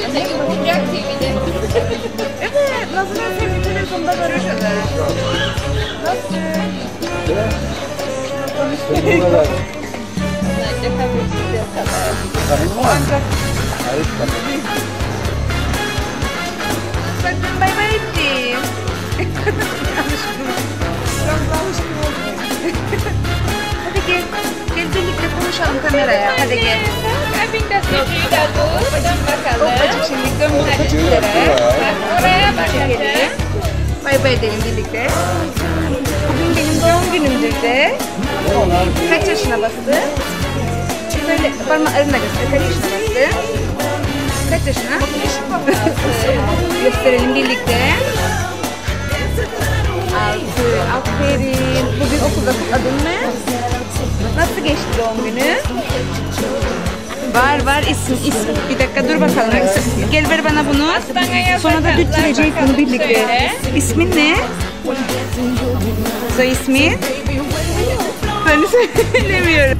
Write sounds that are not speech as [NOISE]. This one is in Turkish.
Kimse yumurcak TV'de. evet, nasıl en sevdiği televizyonda görüşürüz. Nasıl? Ancak tabii Ancak. Hayır, tabii. Sen dün bay bay ettin. Biraz alışkın oldum. Hadi gel. Gel birlikte konuşalım kameraya. Hadi gel. I think that's what. Şimdi. Bak oraya. Çekelim. Bay bay edelim birlikte. Bugün benim doğum onlar? Kaç yaşına bastı? Böyle parmaklarını da göster. Kaç yaşına bastı? Kaç yaşına? [LAUGHS] Gösterelim birlikte. Altı. Aferin. Bugün okulda adın ne? Nasıl geçti doğum günü? Var var isim isim. Bir dakika dur bakalım. Gel ver bana bunu. Sonra da düttürecek bunu birlikte. İsmin ne? Soy ismi? Ben [LAUGHS] söylemiyorum.